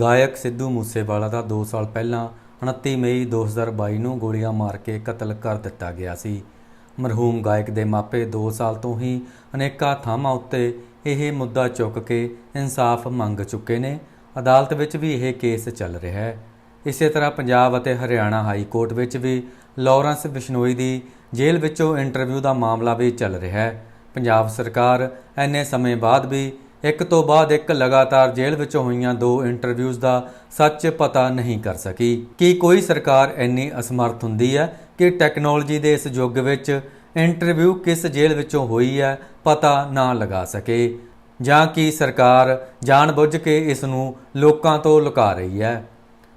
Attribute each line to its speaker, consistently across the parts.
Speaker 1: ਗਾਇਕ ਸਿੱਧੂ ਮੂਸੇਵਾਲਾ ਦਾ 2 ਸਾਲ ਪਹਿਲਾਂ 29 ਮਈ 2022 ਨੂੰ ਗੋਲੀਆਂ ਮਾਰ ਕੇ ਕਤਲ ਕਰ ਦਿੱਤਾ ਗਿਆ ਸੀ। ਮਰਹੂਮ ਗਾਇਕ ਦੇ ਮਾਪੇ 2 ਸਾਲ ਤੋਂ ਹੀ ਅਨੇਕਾਂ ਥਾਵਾਂ ਉੱਤੇ ਇਹ ਮੁੱਦਾ ਚੁੱਕ ਕੇ ਇਨਸਾਫ ਮੰਗ ਚੁੱਕੇ ਨੇ। ਅਦਾਲਤ ਵਿੱਚ ਵੀ ਇਹ ਕੇਸ ਚੱਲ ਰਿਹਾ ਹੈ। ਇਸੇ ਤਰ੍ਹਾਂ ਪੰਜਾਬ ਅਤੇ ਹਰਿਆਣਾ ਹਾਈ ਕੋਰਟ ਵਿੱਚ ਵੀ ਲਾਰੈਂਸ ਬਿਸ਼ਨੋਈ ਦੀ ਜੇਲ੍ਹ ਵਿੱਚੋਂ ਇੰਟਰਵਿਊ ਦਾ ਮਾਮਲਾ ਵੀ ਚੱਲ ਰਿਹਾ ਹੈ। ਪੰਜਾਬ ਸਰਕਾਰ ਐਨੇ ਸਮੇਂ ਬਾਅਦ ਵੀ ਇੱਕ ਤੋਂ ਬਾਅਦ ਇੱਕ ਲਗਾਤਾਰ ਜੇਲ੍ਹ ਵਿੱਚੋਂ ਹੋਈਆਂ ਦੋ ਇੰਟਰਵਿਊਜ਼ ਦਾ ਸੱਚ ਪਤਾ ਨਹੀਂ ਕਰ ਸਕੀ। ਕੀ ਕੋਈ ਸਰਕਾਰ ਇੰਨੀ ਅਸਮਰਥ ਹੁੰਦੀ ਹੈ ਕਿ ਟੈਕਨੋਲੋਜੀ ਦੇ ਇਸ ਯੁੱਗ ਵਿੱਚ ਇੰਟਰਵਿਊ ਕਿਸ ਜੇਲ੍ਹ ਵਿੱਚੋਂ ਹੋਈ ਹੈ ਪਤਾ ਨਾ ਲਗਾ ਸਕੇ? ਜਾਂ ਕਿ ਸਰਕਾਰ ਜਾਣਬੁੱਝ ਕੇ ਇਸ ਨੂੰ ਲੋਕਾਂ ਤੋਂ ਲੁਕਾ ਰਹੀ ਹੈ?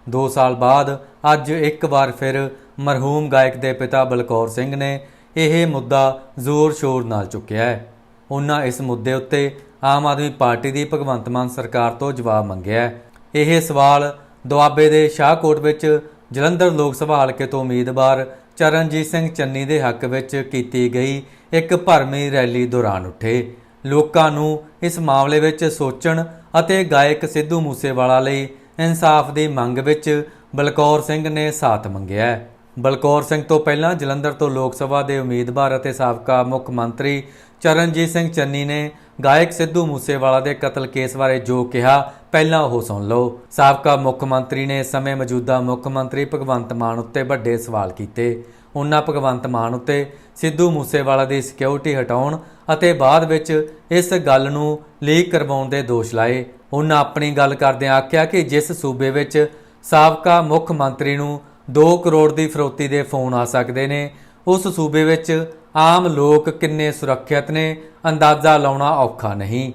Speaker 1: 2 ਸਾਲ ਬਾਅਦ ਅੱਜ ਇੱਕ ਵਾਰ ਫਿਰ ਮਰਹੂਮ ਗਾਇਕ ਦੇ ਪਿਤਾ ਬਲਕੌਰ ਸਿੰਘ ਨੇ ਇਹ ਮੁੱਦਾ ਜ਼ੋਰ-ਸ਼ੋਰ ਨਾਲ ਚੁੱਕਿਆ ਹੈ। ਉਹਨਾਂ ਇਸ ਮੁੱਦੇ ਉੱਤੇ ਆਮ ਆਦਮੀ ਪਾਰਟੀ ਦੀ ਭਗਵੰਤ ਮਾਨ ਸਰਕਾਰ ਤੋਂ ਜਵਾਬ ਮੰਗਿਆ ਹੈ। ਇਹ ਸਵਾਲ ਦੁਆਬੇ ਦੇ ਸ਼ਾਹਕੋਟ ਵਿੱਚ ਜਲੰਧਰ ਲੋਕ ਸਭਾ ਹਲਕੇ ਤੋਂ ਉਮੀਦਵਾਰ ਚਰਨਜੀਤ ਸਿੰਘ ਚੰਨੀ ਦੇ ਹੱਕ ਵਿੱਚ ਕੀਤੀ ਗਈ ਇੱਕ ਭਰਮੀ ਰੈਲੀ ਦੌਰਾਨ ਉੱਠੇ। ਲੋਕਾਂ ਨੂੰ ਇਸ ਮਾਮਲੇ ਵਿੱਚ ਸੋਚਣ ਅਤੇ ਗਾਇਕ ਸਿੱਧੂ ਮੂਸੇਵਾਲਾ ਲਈ ਇਨਸਾਫ ਦੀ ਮੰਗ ਵਿੱਚ ਬਲਕੌਰ ਸਿੰਘ ਨੇ ਸਾਥ ਮੰਗਿਆ ਬਲਕੌਰ ਸਿੰਘ ਤੋਂ ਪਹਿਲਾਂ ਜਲੰਧਰ ਤੋਂ ਲੋਕ ਸਭਾ ਦੇ ਉਮੀਦਵਾਰ ਅਤੇ ਸਾਬਕਾ ਮੁੱਖ ਮੰਤਰੀ ਚਰਨਜੀਤ ਸਿੰਘ ਚੰਨੀ ਨੇ ਗਾਇਕ ਸਿੱਧੂ ਮੂਸੇਵਾਲਾ ਦੇ ਕਤਲ ਕੇਸ ਬਾਰੇ ਜੋ ਕਿਹਾ, ਪਹਿਲਾਂ ਉਹ ਸੁਣ ਲਓ। ਸਾਬਕਾ ਮੁੱਖ ਮੰਤਰੀ ਨੇ ਇਸ ਸਮੇਂ ਮੌਜੂਦਾ ਮੁੱਖ ਮੰਤਰੀ ਭਗਵੰਤ ਮਾਨ ਉੱਤੇ ਵੱਡੇ ਸਵਾਲ ਕੀਤੇ। ਉਹਨਾਂ ਭਗਵੰਤ ਮਾਨ ਉੱਤੇ ਸਿੱਧੂ ਮੂਸੇਵਾਲਾ ਦੀ ਸਿਕਿਉਰਿਟੀ ਹਟਾਉਣ ਅਤੇ ਬਾਅਦ ਵਿੱਚ ਇਸ ਗੱਲ ਨੂੰ ਲੀਕ ਕਰਵਾਉਣ ਦੇ ਦੋਸ਼ ਲਾਏ। ਉਹਨਾਂ ਆਪਣੀ ਗੱਲ ਕਰਦਿਆਂ ਆਖਿਆ ਕਿ ਜਿਸ ਸੂਬੇ ਵਿੱਚ ਸਾਬਕਾ ਮੁੱਖ ਮੰਤਰੀ ਨੂੰ 2 ਕਰੋੜ ਦੀ ਫਰੋਤੀ ਦੇ ਫੋਨ ਆ ਸਕਦੇ ਨੇ, ਉਸ ਸੂਬੇ ਵਿੱਚ ਆਮ ਲੋਕ ਕਿੰਨੇ ਸੁਰੱਖਿਅਤ ਨੇ, ਅੰਦਾਜ਼ਾ ਲਾਉਣਾ ਔਖਾ ਨਹੀਂ।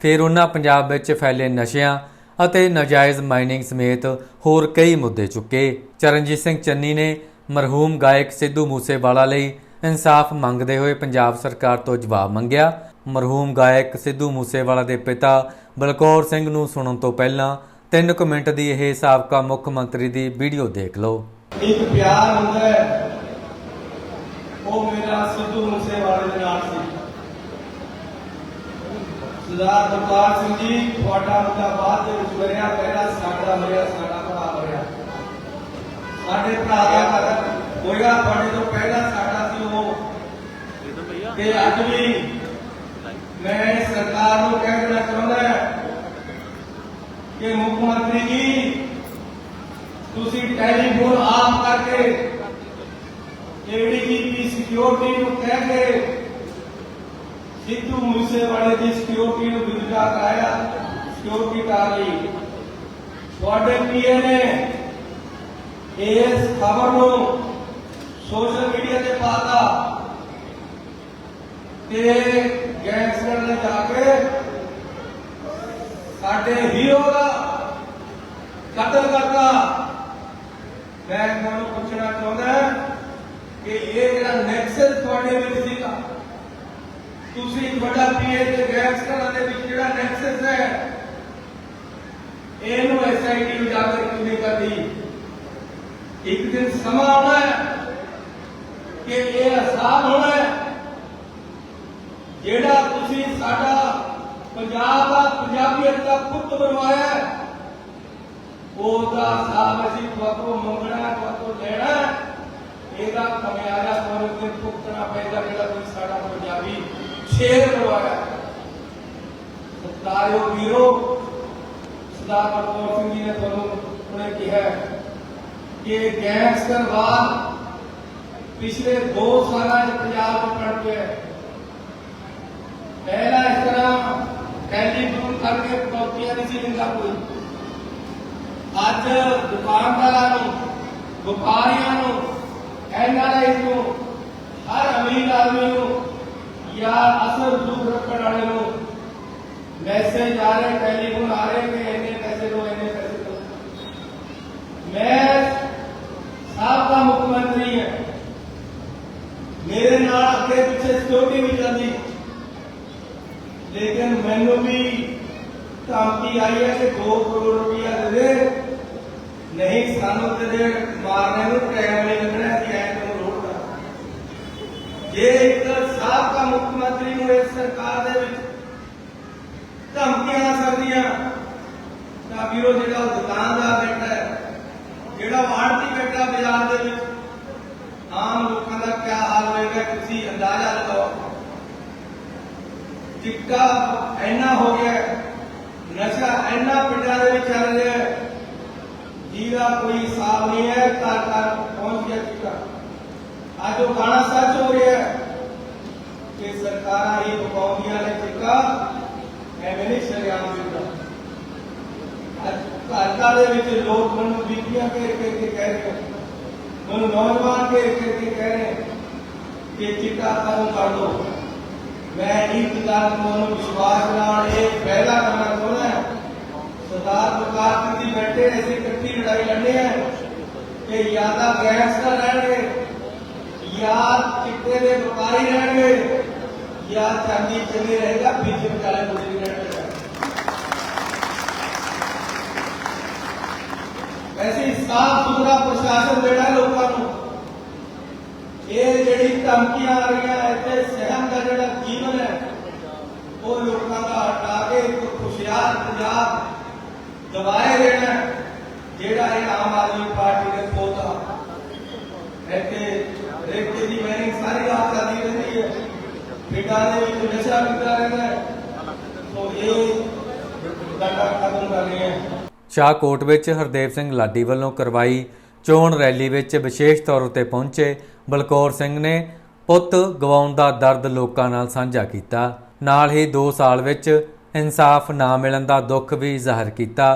Speaker 1: ਫਿਰ ਉਹਨਾਂ ਪੰਜਾਬ ਵਿੱਚ ਫੈਲੇ ਨਸ਼ਿਆਂ ਅਤੇ ਨਾਜਾਇਜ਼ ਮਾਈਨਿੰਗ ਸਮੇਤ ਹੋਰ ਕਈ ਮੁੱਦੇ ਚੁੱਕੇ। ਚਰਨਜੀਤ ਸਿੰਘ ਚੰਨੀ ਨੇ ਮਰਹੂਮ ਗਾਇਕ ਸਿੱਧੂ ਮੂਸੇਵਾਲਾ ਲਈ ਇਨਸਾਫ ਮੰਗਦੇ ਹੋਏ ਪੰਜਾਬ ਸਰਕਾਰ ਤੋਂ ਜਵਾਬ ਮੰਗਿਆ। ਮਰਹੂਮ ਗਾਇਕ ਸਿੱਧੂ ਮੂਸੇਵਾਲਾ ਦੇ ਪਿਤਾ ਬਲਕੌਰ ਸਿੰਘ ਨੂੰ ਸੁਣਨ ਤੋਂ ਪਹਿਲਾਂ 3 ਮਿੰਟ ਦੀ ਇਹ ਸਾਬਕਾ ਮੁੱਖ ਮੰਤਰੀ ਦੀ ਵੀਡੀਓ ਦੇਖ ਲਓ।
Speaker 2: ਇੱਕ ਪਿਆਰ ਹੁੰਦਾ ਹੈ ਉਹ ਮੇਰਾ ਸਿੱਧੂ ਮੂਸੇਵਾਲੇ ਦੇ ਨਾਲ ਸੀ ਸਰਦਾਰ ਬਲਕਾਰ ਸਿੰਘ ਜੀ, ਤੁਹਾਡਾ ਮੁੰਡਾ ਬਾਅਦ ਦੇ ਵਿੱਚ ਮਰਿਆ ਪਹਿਲਾ ਸਾਡਾ ਮਰਿਆ ਸਾਡਾ ਭਰਾ ਮਰਿਆ ਸਾਡੇ ਭਰਾ ਦਾ ਕਦਰ ਹੋਏਗਾ ਤੁਹਾਡੇ ਤੋਂ ਪਹਿਲਾਂ ਸਾਡਾ ਸੀ ਉਹ। ਤੇ ਅੱਜ ਵੀ ਮੈਂ ਸਰਕਾਰ ਨੂੰ ਕਹਿ ਦੇਣਾ ਚਾਹੁੰਦਾ ਕਿ ਮੁੱਖ ਮੰਤਰੀ ਜੀ, ਤੁਸੀਂ ਟੈਲੀਫੋਨ ਆਫ ਕਰਕੇ ਏਡੀਜੀਪੀ ਸਿਕਿਉਰਿਟੀ ਨੂੰ ਕਹਿ ਕੇ ਸਿੱਧੂ ਮੂਸੇਵਾਲੇ ਦੀ ਸਿਕਿਉਰਿਟੀ ਨੂੰ ਵਿਦਰਾ ਕਰਾਇਆ ਸਿਕਿਉਰਿਟੀ ਕਰ ਲਈ ਤੁਹਾਡੇ ਪੀਏ ਨੇ ਇਸ ਖਬਰ ਨੂੰ ਸੋਸ਼ਲ ਮੀਡੀਆ ਤੇ ਪਾਤਾ ਤੇ ਗੈਂਗਸਟਰ ਨੇ ਜਾ ਕੇ ਸਾਡੇ ਹੀਰੋ ਦਾ ਕਤਲ ਕਰਤਾ ਮੈਂ ਤੁਹਾਨੂੰ ਪੁੱਛਣਾ ਚਾਹੁੰਦਾ ਕਿ ਇਹ ਜਿਹੜਾ ਨੈਕਸਸ ਤੁਹਾਡੇ ਵਿੱਚ ਸੀਗਾ ਤੁਸੀਂ ਤੁਹਾਡਾ ਪੀਏ ਤੇ ਗੈਂਗਸਟਰਾਂ ਦੇ ਵਿੱਚ ਜਿਹੜਾ ਨੈਕਸਸ ਹੈ ਇਹਨੂੰ ਐਸਆਈਟੀ ਨੂੰ ਜਾ ਕੇ ਕਿਉਂ ਨਹੀਂ ਕਰਦੀ ਇੱਕ ਦਿਨ ਸਮਾਂ ਆਉਣਾ ਹੈ ਕਿ ਇਹ ਹਿਸਾਬ ਹੋਣਾ ਹੈ ਜਿਹੜਾ ਤੁਸੀਂ ਸਾਡਾ ਪੰਜਾਬ ਦਾ ਪੰਜਾਬੀਅਤ ਦਾ ਪੁੱਤ ਬਣਵਾਇਆ ਹੈ, ਉਹਦਾ ਹਿਸਾਬ ਅਸੀਂ ਤੁਹਾਤੋਂ ਮੰਗਣਾ ਤੁਹਾਤੋਂ ਲੈਣਾ ਹੈ। ਇਹਦਾ ਖਮਿਆਜ਼ਾ ਤੁਹਾਨੂੰ ਤੇ ਭੁਗਤਣਾ ਪਏਗਾ ਜਿਹੜਾ ਕੋਈ ਸਾਡਾ ਪੰਜਾਬੀ ਸ਼ੇਰ ਬਣਵਾਇਆ ਹੈ। ਵੀਰੋ ਸਰਦਾਰ ਬਲਕੌਰ ਸਿੰਘ ਜੀ ਨੇ ਤੁਹਾਨੂੰ ਉਹਨੇ ਕਿਹਾ ਕਿ ਗੈਂਗਸਟਰਵਾਦ ਪਿਛਲੇ 2 ਸਾਲਾਂ 'ਚ ਪੰਜਾਬ 'ਚ ਪੜ ਪਿਆ ਹੈ ਪਹਿਲਾਂ ਇਸ ਤਰ੍ਹਾਂ ਟੈਲੀਫੋਨ ਕਰਕੇ ਕੌਪੀਆਂ ਨਹੀਂ ਸੀ ਦਿੰਦਾ ਕੋਈ ਅੱਜ ਦੁਕਾਨਦਾਰਾਂ ਨੂੰ, ਵਪਾਰੀਆਂ ਨੂੰ ਐਨਆਰਆਈ ਨੂੰ ਹਰ ਅਮੀਰ ਆਦਮੀ ਨੂੰ ਜਾਂ ਅਸਲ ਦੁੱਖ ਰੱਖਣ ਵਾਲੇ ਨੂੰ ਮੈਸੇਜ ਆ ਰਹੇ ਟੈਲੀਫੋਨ ਆ ਰਹੇ ਕਿ ਇੰਨੇ ਪੈਸੇ ਦੋ ਇੰਨੇ ਪੈਸੇ ਦੋ ਮੈਂ ਸਾਬਕਾ ਮੁੱਖ ਮੰਤਰੀ ਹਾਂ ਮੇਰੇ ਨਾਲ ਅੱਗੇ ਪਿੱਛੇ ਸਿਕਿਉਰਿਟੀ ਵੀ ਜਾਂਦੀ ਲੇਕਿਨ ਮੈਨੂੰ ਵੀ ਧਮਕੀ ਆਈ ਹੈ ਕਿ 2 ਕਰੋੜ ਰੁਪਇਆ ਦੇ ਦੇ ਨਹੀਂ ਸਾਨੂੰ ਤੇਰੇ ਮਾਰਨੇ ਨੂੰ ਟਾਈਮ ਨਹੀਂ ਲੱਗਣਾ ਅਸੀਂ ਐਂ ਤੈਨੂੰ ਰੋੜ ਦਾਂ ਜੇ ਇੱਕ ਸਾਬਕਾ ਮੁੱਖ ਮੰਤਰੀ ਨੂੰ ਇਸ ਸਰਕਾਰ ਦੇ ਵਿੱਚ ਧਮਕੀਆਂ ਆ ਸਕਦੀਆਂ। ਤਾਂ ਵੀਰੋ ਜਿਹੜਾ ਉਹ ਦੁਕਾਨਦਾਰ ਬੈਠਾ ਹੈ ਜਿਹੜਾ ਆੜਤੀ ਬੈਠਾ ਬਾਜ਼ਾਰ ਦੇ ਵਿੱਚ ਆਮ ਲੋਕਾਂ ਦਾ ਕੀ ਹਾਲ ਹੋਏਗਾ ਤੁਸੀਂ ਅੰਦਾਜ਼ਾ ਲਗਾਓ। ਚਿੱਟਾ ਇੰਨਾ ਹੋ ਗਿਆ ਹੈ, ਨਸ਼ਾ ਇੰਨਾ ਪਿੰਡਾਂ ਦੇ ਵਿੱਚ ਚੱਲ ਰਿਹਾ ਹੈ। ਜਿਹਦਾ ਕੋਈ ਹਿਸਾਬ ਨਹੀਂ ਹੈ ਘਰ ਘਰ ਪਹੁੰਚ ਗਿਆ ਚਿੱਟਾ। ਅੱਜ ਉਹ ਗਾਣਾ ਸੱਚ ਹੋ ਰਿਹਾ ਹੈ ਕਿ ਸਰਕਾਰਾਂ ਹੀ ਪਕਾਉਂਦੀਆਂ ਨੇ ਚਿੱਟਾ। ਐਵੇਂ ਨਹੀਂ ਸ਼ਰਿਆਮ ਚਿੱਟਾ ਅੱਜ ਘਰ ਘਰ ਦੇ ਵਿੱਚ ਲੋਕ ਮੈਨੂੰ ਬੀਬੀਆਂ ਘੇਰ ਘੇਰ ਕੇ ਕਹਿ ਰਹੇ ਨੇ ਮੈਨੂੰ ਨੌਜਵਾਨ ਘੇਰ ਘੇਰ ਕੇ ਕਹਿ ਰਹੇ ਕਿ ਚਿੱਟਾ ਖਤਮ ਕਰ ਦੋ ਮੈਂ ਇੱਕ ਗੱਲ ਤੁਹਾਨੂੰ ਵਿਸ਼ਵਾਸ ਨਾਲ ਇਹ ਪਹਿਲਾ ਕਰਨਾ ਚਾਹੁੰਦਾ ਹਾਂ ਸਰਦਾਰ ਪ੍ਰਕਾਸ਼ ਜੀ ਬੈਠੇ ਅਸੀਂ ਇਕੱਠੀ ਲੜਾਈ ਲੜਨੇ ਆ ਕਿ ਜਾਂ ਤਾਂ ਗੈਂਗਸਟਰ ਰਹਿਣਗੇ ਜਾਂ ਚਿੱਟੇ ਦੇ ਵਪਾਰੀ ਰਹਿਣਗੇ ਜਾਂ ਚਾਂਦੀ ਚੱਲੇ ਰਹੇਗਾ ਬੀਜੇ ਵਿਚਾਲੇ ਮੁੰਡੇ ਸਾਫ਼ ਸੁਥਰਾ ਪ੍ਰਸ਼ਾਸਨ ਦੇਣਾ ਹੈ ਲੋਕਾਂ ਨੂੰ ਇਹ ਜਿਹੜੀ ਧਮਕੀਆਂ ਆ ਰਹੀਆਂ ਇੱਥੇ ਸਹਿਮ ਦਾ ਜਿਹੜਾ ਜੀਵਨ ਹੈ ਉਹ ਲੋਕਾਂ ਦਾ ਹਟਾ ਕੇ ਇੱਕ ਖੁਸ਼ਹਾਲ ਪੰਜਾਬ ਦਵਾਏ ਦੇਣਾ ਹੈ, ਜਿਹੜਾ ਇਹ ਆਮ ਆਦਮੀ ਪਾਰਟੀ ਦੇ ਪੋਤਾ ਇੱਥੇ ਰੇਤੇ ਦੀ ਵੈਰਿੰਗ ਸਾਰੀ ਰਾਤ ਚੱਲਦੀ ਰਹਿੰਦੀ ਹੈ ਪਿੰਡਾਂ ਦੇ ਵਿੱਚ ਨਸ਼ਾ ਵਿਕਦਾ ਰਹਿੰਦਾ ਹੈ। ਸੋ ਇਹ ਗੱਲਾਂ ਖਤਮ ਕਰਨੀਆਂ ਹੈ।
Speaker 1: ਸ਼ਾਹਕੋਟ ਵਿੱਚ ਹਰਦੇਵ ਸਿੰਘ ਲਾਡੀ ਵੱਲੋਂ ਕਰਵਾਈ ਚੋਣ ਰੈਲੀ ਵਿੱਚ ਵਿਸ਼ੇਸ਼ ਤੌਰ ਉਤੇ ਪਹੁੰਚੇ ਬਲਕੌਰ ਸਿੰਘ ਨੇ ਪੁੱਤ ਗਵਾਉਣ ਦਾ ਦਰਦ ਲੋਕਾਂ ਨਾਲ ਸਾਂਝਾ ਕੀਤਾ। ਨਾਲ ਹੀ 2 ਸਾਲ ਵਿੱਚ ਇਨਸਾਫ ਨਾ ਮਿਲਣ ਦਾ ਦੁੱਖ ਵੀ ਜ਼ਾਹਰ ਕੀਤਾ।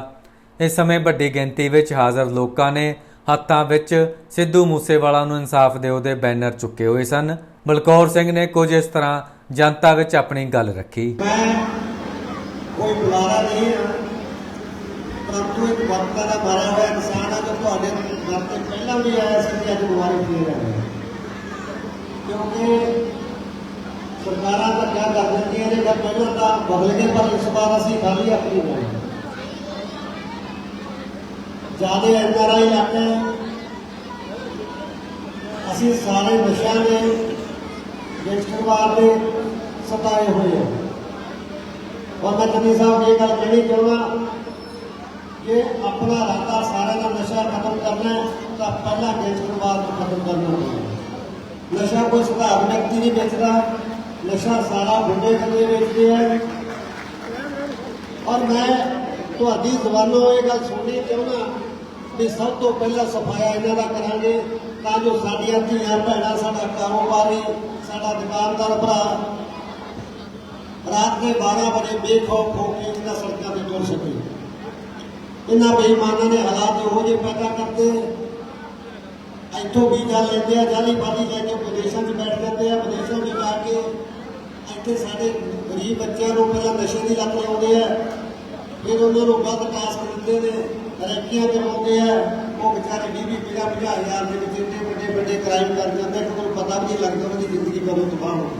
Speaker 1: ਇਸ ਸਮੇਂ ਵੱਡੀ ਗਿਣਤੀ ਵਿੱਚ ਹਾਜ਼ਰ ਲੋਕਾਂ ਨੇ ਹੱਥਾਂ ਵਿੱਚ ਸਿੱਧੂ ਮੂਸੇਵਾਲਾ ਨੂੰ ਇਨਸਾਫ ਦਿਓ ਦੇ ਬੈਨਰ ਚੁੱਕੇ ਹੋਏ ਸਨ। ਬਲਕੌਰ ਸਿੰਘ ਨੇ ਕੁਝ ਇਸ ਤਰ੍ਹਾਂ ਜਨਤਾ ਵਿੱਚ ਆਪਣੀ ਗੱਲ ਰੱਖੀ।
Speaker 3: ਮੈਂ ਕੋਈ ਬੁਲਾਰਾ ਨਹੀਂ ਹਾਂ ਇੱਕ ਵਕਤਾਂ ਦਾ ਮਾਰਿਆ ਹੋਇਆ ਇਨਸਾਨ ਹੈ ਜੋ ਤੁਹਾਡੇ ਘਰ ਤੇ ਪਹਿਲਾਂ ਵੀ ਆਇਆ ਸੀ ਤੇ ਅੱਜ ਦੁਬਾਰਾ ਫੇਰ ਆਇਆ। ਕਿਉਂਕਿ ਸਰਕਾਰਾਂ ਤਾਂ ਕਿਆ ਕਰ ਦਿੰਦੀਆਂ ਨੇ ਜਦ ਪਹਿਲਾਂ ਤਾਂ ਬਦਲ ਗਏ, ਪਰ ਇਸ ਵਾਰ ਅਸੀਂ ਖਾਲੀ ਆਪਣੀ ਨਹੀਂ ਜਿਆਦੇ ਐਨਆਰਆਈ ਇਲਾਕੇ ਅਸੀਂ ਸਾਰੇ ਨਸ਼ਿਆਂ ਦੇ ਗੈਂਗਸਟਰਵਾਦ ਦੇ ਸਤਾਏ ਹੋਏ ਹਾਂ। ਔਰ ਮੈਂ ਚੰਨੀ ਸਾਹਿਬ ਇਹ ਗੱਲ ਕਹਿਣੀ ਚਾਹੁੰਦਾ ਕਿ ਆਪਣਾ ਰਾਤਾ ਸਾਰਿਆਂ ਦਾ ਨਸ਼ਾ ਖਤਮ ਕਰਨਾ ਹੈ ਤਾਂ ਪਹਿਲਾਂ ਗੈਂਗਸਟਰਵਾਦ ਨੂੰ ਖਤਮ ਕਰਨਾ ਹੋਵੇਗਾ ਨਸ਼ਾ ਕੋਈ ਸੁਧਾਰ ਵਿਅਕਤੀ ਨਹੀਂ ਵੇਚਦਾ ਨਸ਼ਾ ਸਾਰਾ ਗੁੰਡੇ ਕਰਦੇ ਵੇਚਦੇ ਹੈ ਔਰ ਮੈਂ ਤੁਹਾਡੀ ਜ਼ਬਾਨੋਂ ਇਹ ਗੱਲ ਸੁਣਨੀ ਚਾਹੁੰਦਾ ਕਿ ਸਭ ਤੋਂ ਪਹਿਲਾਂ ਸਫਾਇਆ ਇਹਨਾਂ ਦਾ ਕਰਾਂਗੇ ਤਾਂ ਜੋ ਸਾਡੀਆਂ ਧੀਆਂ ਭੈਣਾਂ ਸਾਡਾ ਕਾਰੋਬਾਰੀ ਸਾਡਾ ਦੁਕਾਨਦਾਰ ਭਰਾ ਰਾਤ ਦੇ 12 ਵਜੇ ਬੇਖੌਫ ਹੋ ਕੇ ਇਹਨਾਂ ਸੜਕਾਂ ਤੇ ਤੁਰ ਸਕੇ ਇਹਨਾਂ ਬੇਈਮਾਨਾਂ ਨੇ ਹਾਲਾਤ ਇਹੋ ਜਿਹੇ ਪੈਦਾ ਕਰਦੇ ਇੱਥੋਂ ਵੀਜ਼ਾ ਲੈਂਦੇ ਆ, ਜਾਲੀ ਬਾਜੀ ਲੈ ਕੇ ਵਿਦੇਸ਼ਾਂ 'ਚ ਬੈਠ ਜਾਂਦੇ ਆ, ਵਿਦੇਸ਼ਾਂ 'ਚ ਜਾ ਕੇ ਇੱਥੇ ਸਾਡੇ ਗਰੀਬ ਬੱਚਿਆਂ ਨੂੰ ਪਹਿਲਾਂ ਨਸ਼ੇ ਦੀ ਲੱਤ ਲਾਉਂਦੇ ਆ। ਫਿਰ ਉਹਨਾਂ ਨੂੰ ਵੱਧ ਟਾਸਕ ਦਿੰਦੇ ਨੇ ਰੈਕੀਆਂ ਕਰਵਾਉਂਦੇ ਆ। ਉਹ ਵਿਚਾਰੇ 20 ਵੀਹ ਪੰਜਾਹ ਪੰਜਾਹ ਹਜ਼ਾਰ ਦੇ ਵਿੱਚ ਇੰਨੇ ਵੱਡੇ ਵੱਡੇ ਕ੍ਰਾਈਮ ਕਰ ਜਾਂਦੇ ਕਿ ਤੁਹਾਨੂੰ ਪਤਾ ਵੀ ਨਹੀਂ ਲੱਗਦਾ ਉਹਨਾਂ ਜ਼ਿੰਦਗੀ ਕਦੋਂ ਤਬਾਹ ਹੋ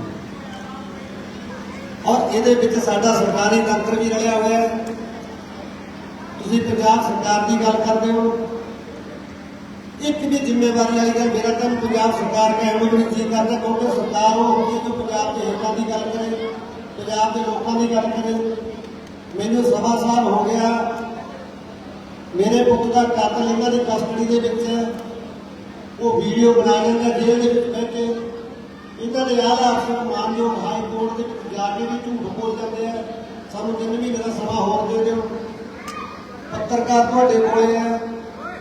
Speaker 3: ਔਰ ਇਹਦੇ ਵਿੱਚ ਸਾਡਾ ਸਰਕਾਰੀ ਤੰਤਰ ਵੀ ਰਲਿਆ ਹੋਇਆ ਹੈ। ਤੁਸੀਂ ਪੰਜਾਬ ਸਰਕਾਰ ਦੀ ਗੱਲ ਕਰਦੇ ਹੋ, ਇੱਕ ਵੀ ਜ਼ਿੰਮੇਵਾਰੀ ਵਾਲੀ ਗੱਲ ਮੇਰਾ ਤਾਂ ਪੰਜਾਬ ਸਰਕਾਰ ਕਹਿਣ ਨੂੰ ਨਹੀਂ ਜੀ ਕਰਦਾ, ਕਿਉਂਕਿ ਸਰਕਾਰ ਉਹ ਹੁੰਦੀ ਹੈ ਜੋ ਪੰਜਾਬ ਦੇ ਹਿੱਤਾਂ ਦੀ ਗੱਲ ਕਰੇ, ਪੰਜਾਬ ਦੇ ਲੋਕਾਂ ਦੀ ਗੱਲ ਕਰੇ। ਮੈਨੂੰ ਸਵਾ ਸਾਲ ਹੋ ਗਿਆ, ਮੇਰੇ ਪੁੱਤ ਦਾ ਕਾਤਲ ਇਹਨਾਂ ਦੀ ਕਸਟਡੀ ਦੇ ਵਿੱਚ ਹੈ। ਉਹ ਵੀਡੀਓ ਬਣਾ ਲੈਂਦਾ ਜੇਲ੍ਹ ਦੇ ਵਿੱਚ ਬੈਠੇ ਇਹਨਾਂ ਦੇ ਆਲਾ ਅਫਸਰ ਮਾਨਯੋਗ ਹਾਈ ਕੋਰਟ ਦੇ ਵਿੱਚ ਜਾ ਕੇ ਵੀ ਝੂਠ ਬੋਲ ਜਾਂਦੇ ਆ। ਸਾਨੂੰ ਤਿੰਨ ਮਹੀਨੇ ਦਾ ਸਮਾਂ ਹੋਰ ਦੇ ਦਿਓ। ਪੱਤਰਕਾਰ ਤੁਹਾਡੇ ਕੋਲੇ ਹੈ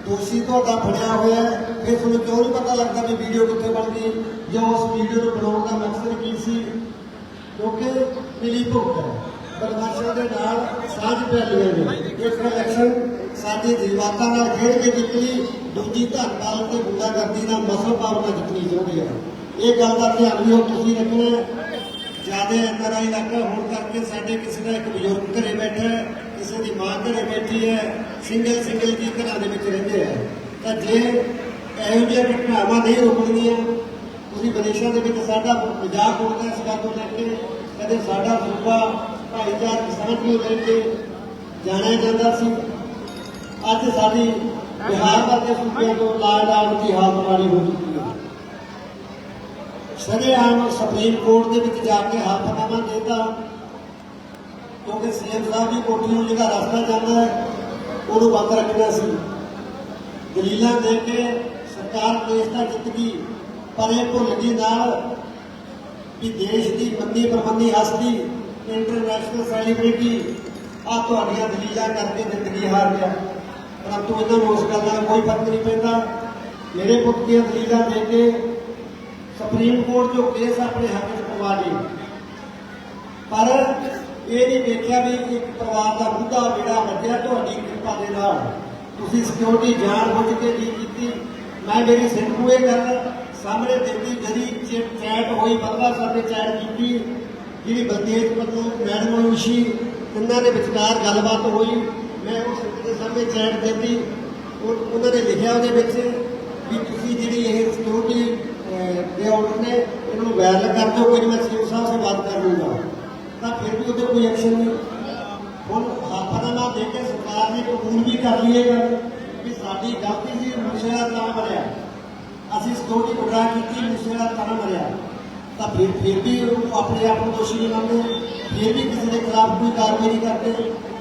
Speaker 3: ਦੋਸ਼ੀ ਤੁਹਾਡਾ ਫੜਿਆ ਹੋਇਆ ਫਿਰ ਤੁਹਾਨੂੰ ਕਿਉਂ ਨਹੀਂ ਪਤਾ ਲੱਗਦਾ ਵੀ ਵੀਡੀਓ ਕਿੱਥੇ ਬਣ ਗਈ? ਜਾਂ ਉਸ ਵੀਡੀਓ ਨੂੰ ਬਣਾਉਣ ਦਾ ਮਕਸਦ ਕੀ ਸੀ? ਕਿਉਂਕਿ ਮਿਲੀ ਭੁਗਤ ਬਦਮਾਸ਼ਾਂ ਦੇ ਨਾਲ ਸਾਂਝ ਪੈਲੀਆਂ ਨੇ ਇੱਕ ਇਲੈਕਸ਼ਨ ਸਾਡੀ ਜਜ਼ਬਾਤਾਂ ਨਾਲ ਖੇਡ ਕੇ ਜਿੱਤਣੀ ਦੂਜੀ ਧਰਮਾਲ ਤੇ ਗੁੰਡਾਗਰਦੀ ਨਾਲ ਮਸਲ ਭਾਵਨਾ ਜਿੱਤਣੀ ਚਾਹੁੰਦੀ ਹੈ। ਇਹ ਗੱਲ ਦਾ ਧਿਆਨ ਵੀ ਹੁਣ ਤੁਸੀਂ ਰੱਖਣਾ ਹੈ। ਜ਼ਿਆਦਾ ਆਈ ਇਲਾਕਾ ਹੋਣ ਕਰਕੇ ਸਾਡੇ ਕਿਸੇ ਦਾ ਇੱਕ ਬਜ਼ੁਰਗ ਘਰੇ ਬੈਠਾ ਹੈ। ਕਿਸੇ ਦੀ ਮਾਂ ਘਰੇ ਬੈਠੀ ਹੈ ਸਿੰਗਲ ਸਿੰਗਲ ਜੀ ਘਰਾਂ ਦੇ ਵਿੱਚ ਰਹਿੰਦੇ ਆ। ਤਾਂ ਜੇ ਇਹੋ ਜਿਹੀਆਂ ਘਟਨਾਵਾਂ ਨਹੀਂ ਰੁਕਣਗੀਆਂ, ਤੁਸੀਂ ਵਿਦੇਸ਼ਾਂ ਦੇ ਵਿੱਚ ਸਾਡਾ ਮਜ਼ਾਕ ਉਡਦਾ ਇਸ ਗੱਲ ਤੋਂ ਲੈ ਕੇ ਕਦੇ ਸਾਡਾ ਸੂਬਾ ਭਾਈਚਾਰ ਕਿਸਾਨ ਨੂੰ ਲੈ ਕੇ ਜਾਣਿਆ ਜਾਂਦਾ ਸੀ। ਅੱਜ ਸਾਡੀ ਬਿਹਾਰ ਵਰਗੇ ਸੂਬਿਆਂ ਤੋਂ ਲਾਲ ਲਾਲ ਦੀ ਹਾਲਤ ਮਾੜੀ ਹੋ ਚੁੱਕੀ ਹੈ। ਸ਼ਦੇ ਸ਼ਰੇਆਮ ਸੁਪਰੀਮ ਕੋਰਟ ਦੇ ਵਿੱਚ ਜਾ ਕੇ ਹੱਥਨਾਮਾ ਦੇਤਾ ਕਿਉਂਕਿ ਸੀਐਮ ਸਾਹਿਬ ਦੀ ਕੋਠੀ ਨੂੰ ਜਿਹੜਾ ਰਸਤਾ ਜਾਂਦਾ ਹੈ, ਉਹਨੂੰ ਬੰਦ ਰੱਖਣਾ ਸੀ। ਦਲੀਲਾਂ ਦੇ ਕੇ ਸਰਕਾਰ ਕੇਸ ਤਾਂ ਜਿੱਤ ਗਈ, ਪਰ ਇਹ ਭੁੱਲ ਗਈ ਨਾਲ ਵੀ ਦੇਸ਼ ਦੀ ਮੰਦੀ ਪ੍ਰਬੰਧੀ ਹਸਤੀ ਇੰਟਰਨੈਸ਼ਨਲ ਸੈਲੀਬ੍ਰਿਟੀ ਆ ਤੁਹਾਡੀਆਂ ਦਲੀਲਾਂ ਕਰਕੇ ਜ਼ਿੰਦਗੀ ਹਾਰ ਗਿਆ। ਪਰੰਤੂ ਇਹਨਾਂ ਨੂੰ ਉਸ ਗੱਲ ਦਾ ਕੋਈ ਫ਼ਰਕ ਨਹੀਂ ਪੈਂਦਾ। ਮੇਰੇ ਪੁੱਤ ਦੀਆਂ ਦਲੀਲਾਂ ਦੇ ਕੇ ਸੁਪਰੀਮ ਕੋਰਟ ਜੋ ਕੇਸ ਆਪਣੇ ਹੱਕ 'ਚ ਕਰਵਾ ਲਈ ਪਰ ਇਹ ਨਹੀਂ ਦੇਖਿਆ ਵੀ ਇੱਕ ਪਰਿਵਾਰ ਦਾ ਮੁੱਦਾ ਜਿਹੜਾ ਵੱਜਿਆ ਤੁਹਾਡੀ ਕਿਰਪਾ ਦੇ ਨਾਲ। ਤੁਸੀਂ ਸਿਕਿਉਰਿਟੀ ਜਾਣ ਬੁੱਝ ਕੇ ਨਹੀਂ ਕੀਤੀ? ਮੈਂ ਮੇਰੀ ਸਿੱਖ ਨੂੰ ਇਹ ਗੱਲ ਸਾਹਮਣੇ ਦਿੱਤੀ ਜਿਹੜੀ ਚਿ- ਚੈਟ ਹੋਈ ਬਦਲਾ ਨੇ ਚੈਟ ਕੀਤੀ। ਜਿਹੜੀ ਬਲਤੇਜ ਪੱਤੂ ਮੈਡਮ ਉਸ਼ੀ ਤਿੰਨਾਂ ਦੇ ਵਿਚਕਾਰ ਗੱਲਬਾਤ ਹੋਈ। ਮੈਂ ਉਸ ਦੇ ਸਾਹਮਣੇ ਚੈਟ ਦਿੱਤੀ ਉਹਨਾਂ ਨੇ ਲਿਖਿਆ ਉਹਦੇ ਵਿੱਚ ਵੀ ਤੁਸੀਂ ਜਿਹੜੀ ਇਹ ਸਿਕਿਉਰਿਟੀ ਦੇ ਆਰਡਰ ਨੇ, ਇਹਨਾਂ ਨੂੰ ਵਾਇਰਲ ਕਰ ਦਿਓ, ਕੋਈ ਮੈਂ ਸੀਓ ਸਾਹਿਬ ਸੇ ਬਾਤ ਕਰ ਲੂੰਗਾ। ਤਾਂ ਫਿਰ ਵੀ ਉਹਦੇ ਕੋਈ ਐਕਸ਼ਨ ਨਹੀਂ ਹੁਣ ਹੱਥਨਾਮਾ ਦੇ ਕੇ ਸਰਕਾਰ ਨੇ ਕਬੂਲ ਵੀ ਕਰ ਲਈ ਇਹ ਗੱਲ ਵੀ ਸਾਡੀ ਗਲਤੀ ਸੀ ਮੁਸ਼ਰਾ ਤਾਂ ਮਰਿਆ ਅਸੀਂ ਸਿਕਿਉਰਿਟੀ ਗੁੰਡਾ ਕੀਤੀ ਮੁਸ਼ਰਾ ਤਾਂ ਮਰਿਆ ਤਾਂ ਫਿਰ ਫਿਰ ਵੀ ਉਹ ਆਪਣੇ ਆਪ ਨੂੰ ਦੋਸ਼ੀ ਨਹੀਂ ਮੰਨਦੇ ਫਿਰ ਵੀ ਕਿਸੇ ਦੇ ਖਿਲਾਫ ਕੋਈ ਕਾਰਵਾਈ ਨਹੀਂ ਕਰਦੇ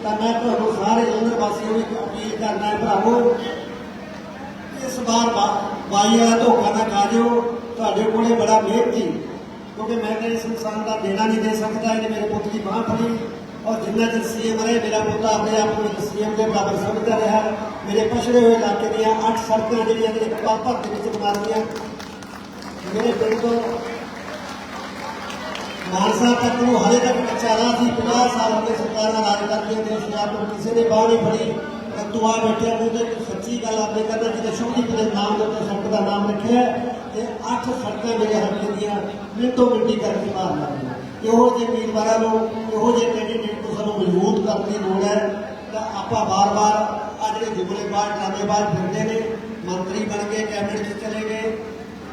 Speaker 3: ਤਾਂ ਮੈਂ ਤੁਹਾਨੂੰ ਸਾਰੇ ਜਲੰਧਰ ਵਾਸੀਆਂ ਨੂੰ ਇੱਕ ਅਪੀਲ ਕਰਨਾ ਹੈ ਭਰਾਵੋ ਇਸ ਵਾਰ ਬਾ- ਬਾਈ ਵਾਲਾ ਧੋਖਾ ਨਾ ਖਾ ਜਿਓ ਤੁਹਾਡੇ ਕੋਲੇ ਬੜਾ ਮਿਹਰ ਸੀ ਕਿਉਂਕਿ ਮੈਂ ਤਾਂ ਇਸ ਇਨਸਾਨ ਦਾ ਦੇਣਾ ਨਹੀਂ ਦੇ ਸਕਦਾ, ਇਹਨੇ ਮੇਰੇ ਪੁੱਤ ਦੀ ਬਾਹ ਫੜੀ ਔਰ ਜਿੰਨਾ ਚਿਰ ਸੀਐਮ ਰਹੇ, ਮੇਰਾ ਪੁੱਤ ਆਪਣੇ ਆਪ ਨੂੰ ਇੱਕ ਸੀਐਮ ਦੇ ਬਰਾਬਰ ਸਮਝਦਾ ਰਿਹਾ। ਮੇਰੇ ਪਛੜੇ ਹੋਏ ਇਲਾਕੇ ਦੀਆਂ ਅੱਠ ਸੜਕਾਂ ਜਿਹੜੀਆਂ ਜਿਹੜੇ ਕਪਾਲ ਦੇ ਵਿੱਚ ਬਣਾ ਮੇਰੇ ਪਿੰਡ ਤੋਂ ਮਾਨਸਾ ਤੱਕ ਨੂੰ ਹਲੇ ਤੱਕ ਕੱਚਾ ਰਾਹ ਸੀ 50 ਸਾਲ ਹੋ ਗਏ ਸਰਕਾਰਾਂ ਰਾਜ ਕਰਦੀਆਂ ਦੇਸ਼ ਦਾ ਤੋਂ ਕਿਸੇ ਨੇ ਬਾਹ ਨਹੀਂ ਫੜੀ। ਤਾਂ ਤੂੰ ਆ ਬੈਠਿਆ, ਤੂੰ ਤੇ ਸੱਚੀ ਗੱਲ ਆਪੇ ਕਰਦਾ, ਜਿਹਦੇ ਸ਼ੁਭਦੀ ਦੇ ਨਾਮ ਦੇ ਉੱਤੇ ਸੜਕ ਦਾ ਨਾਮ ਰੱਖਿਆ ਤੇ ਅੱਠ ਸੜਕਾਂ ਮੇਰੇ ਹੱਥ ਮਿੰਟੋ ਮਿੰਟੀ ਕਰਕੇ ਮਾਰ ਲਾਂਗੇ ਇਹੋ ਜਿਹੇ ਉਮੀਦਵਾਰਾਂ ਨੂੰ, ਇਹੋ ਜਿਹੇ ਕੈਂਡੀਡੇਟ ਨੂੰ ਸਾਨੂੰ ਮਜ਼ਬੂਤ ਕਰਨ ਦੀ ਲੋੜ ਹੈ। ਤਾਂ ਆਪਾਂ ਵਾਰ-ਵਾਰ ਆ ਜਿਹੜੇ ਜੁਮਲੇਬਾਜ਼ ਡਰਾਮੇਬਾਜ਼ ਫਿਰਦੇ ਨੇ, ਮੰਤਰੀ ਬਣ ਕੇ ਕੈਬਨਿਟ 'ਚ ਚਲੇ ਗਏ।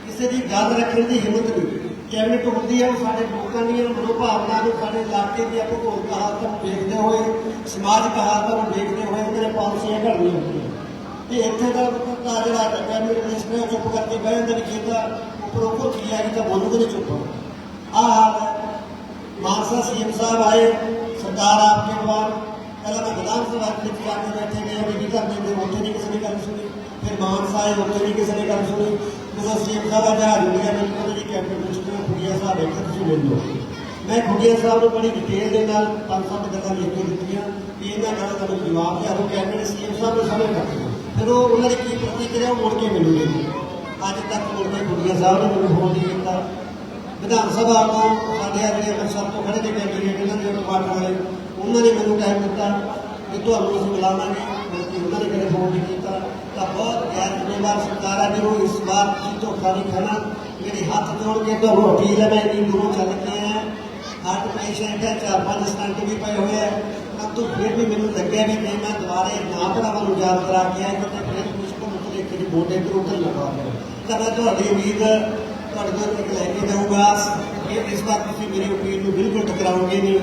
Speaker 3: ਕਿਸੇ ਦੀ ਗੱਲ ਰੱਖਣ ਦੀ ਹਿੰਮਤ ਨਹੀਂ। ਕੈਬਨਿਟ ਹੁੰਦੀ ਹੈ, ਉਹ ਸਾਡੇ ਲੋਕਾਂ ਦੀਆਂ ਮਨੋਭਾਵਨਾ ਨੂੰ ਸਾਡੇ ਇਲਾਕੇ ਦੀਆਂ ਭੂਗੋਲਿਕ ਹਾਲਤ ਨੂੰ ਦੇਖਦੇ ਹੋਏ, ਸਮਾਜਿਕ ਹਾਲਤ ਨੂੰ ਦੇਖਦੇ ਹੋਏ ਉਹਨਾਂ ਉਹਦੇ ਪਾਲਿਸੀਆਂ ਘੜਨੀਆਂ ਹੁੰਦੀਆਂ ਤੇ ਇੱਥੇ ਦਾ ਤਾਂ ਜਿਹੜਾ ਕੈਬਨਿਟ ਮਿਨਿਸਟਰ ਹੈ, ਚੁੱਪ ਕਰਕੇ ਬਹਿ ਜਾਂਦੇ ਨੇ ਕੀਤਾ ਉੱਪਰੋਂ ਉੱਪਰ ਕੀ ਆ ਤਾਂ ਬੋਲੂਗੇ ਨਹੀਂ ਚੁੱਪ ਆਹ ਹਾਲ ਹੈ। ਮਾਨਸਾ ਸੀਐਮ ਸਾਹਿਬ ਆਏ ਸਰਕਾਰ ਆਪਕੇ ਬਾਅਦ ਪਹਿਲਾਂ ਮੈਂ ਵਿਧਾਨ ਸਭਾ ਦੇ ਵਿੱਚ ਜਾ ਕੇ ਬੈਠੇ ਗਏ ਵੀ ਨਹੀਂ ਕਰਦੇ ਤੇ ਉੱਥੇ ਨਹੀਂ ਕਿਸੇ ਨੇ ਗੱਲ ਸੁਣੀ। ਫਿਰ ਮਾਨਸਾ ਆਏ ਉੱਥੇ ਨਹੀਂ ਕਿਸੇ ਨੇ ਗੱਲ ਸੁਣੀ। ਜਦੋਂ ਸੀਐਮ ਸਾਹਿਬ ਆ ਜਹਾਜ਼ ਉੱਡਿਆ ਮੈਨੂੰ ਕਹਿੰਦੇ ਜੀ ਕੈਬਨਿਟ ਮਿਨਿਸਟਰ ਖੁੱਡੀਆ ਸਾਹਿਬ ਬੈਠੇ ਤੁਸੀਂ ਮਿਲ ਲਓ ਮੈਂ ਖੁੱਡੀਆ ਸਾਹਿਬ ਨੂੰ ਬੜੀ ਡਿਟੇਲ ਦੇ ਨਾਲ ਪੰਜ ਸੱਤ ਗੱਲਾਂ ਲਿਖ ਕੇ ਦਿੱਤੀਆਂ ਵੀ ਇਹਨਾਂ ਨਾਲ ਤੁਹਾਨੂੰ ਜਵਾਬ ਦਿਆ। ਉਹ ਕੈਬਨਿਟ ਸੀਐਮ ਸਾਹਿਬ ਨੂੰ ਸਮਝ ਕਰਦੇ ਫਿਰ ਉਹ ਉਹਨਾਂ ਦੀ ਕੀ ਪ੍ਰਤੀਕਿਰਿਆ, ਉਹ ਮੁੜ ਕੇ ਮਿਲੂਗੀ ਅੱਜ ਤੱਕ ਮੁੜ ਕੇ ਖੁੱਡੀਆ ਸਾਹਿਬ ਨੇ ਮੈਨੂੰ ਫੋਨ ਨਹੀਂ ਕੀਤਾ। ਵਿਧਾਨ ਸਭਾ ਤੋਂ ਸਾਡੇ ਆ ਜਿਹੜੇ ਅੰਮ੍ਰਿਤਸਰ ਤੋਂ ਖੜੇ ਨੇ ਕੈਂਡੀਡੇਟ ਇਹਨਾਂ ਦੇ ਟਮਾਟਰ ਵਾਲੇ ਉਹਨਾਂ ਨੇ ਮੈਨੂੰ ਟਾਈਮ ਦਿੱਤਾ ਕਿ ਤੁਹਾਨੂੰ ਅਸੀਂ ਬੁਲਾਵਾਂਗੇ। ਕਿਉਂਕਿ ਉਹਨਾਂ ਨੇ ਕਦੇ ਫੋਨ ਨਹੀਂ ਕੀਤਾ। ਤਾਂ ਬਹੁਤ ਗੈਰ ਜ਼ਿੰਮੇਵਾਰ ਸਰਕਾਰ ਹੈ ਜਿਹਨੂੰ ਇਸ ਵਾਰ ਕੀ ਧੋਖਾ ਨਹੀਂ ਖਾਣਾ, ਮੇਰੇ ਹੱਥ ਜੋੜ ਕੇ ਤੁਹਾਨੂੰ ਅਪੀਲ ਹੈ, ਮੈਂ ਇੰਨੀ ਦੂਰੋਂ ਚੱਲ ਕੇ ਆਇਆ ਹਾਰਟ ਪੇਸ਼ੈਂਟ ਹੈ ਚਾਰ ਪੰਜ ਸਟੰਟ ਵੀ ਪਏ ਹੋਏ ਹੈ। ਪਰੰਤੂ ਫਿਰ ਵੀ ਮੈਨੂੰ ਲੱਗਿਆ ਵੀ ਨਹੀਂ ਮੈਂ ਦੁਬਾਰੇ ਨਾ ਭਰਾਵਾਂ ਨੂੰ ਯਾਦ ਕਰਾ ਕੇ ਆਇਆ ਤਾਂ ਫਿਰ ਮੁਸ਼ਕਲ ਮੁੱਕ ਦੇਖੇ ਦੀ ਮੋਢੇ ਤੇ ਉੱਤੇ ਲਗਾ ਦੇ ਤਾਂ ਮੈਂ ਤੁਹਾਡੀ ਉਮੀਦ ਤੁਹਾਡੇ ਕੋਲ ਇੱਕ ਲੈ ਕੇ ਜਾਊਗਾ। ਕਿ ਇਸ ਵਾਰ ਤੁਸੀਂ ਮੇਰੀ ਉਮੀਦ ਨੂੰ ਬਿਲਕੁਲ ਟਕਰਾਓਗੇ ਨਹੀਂ।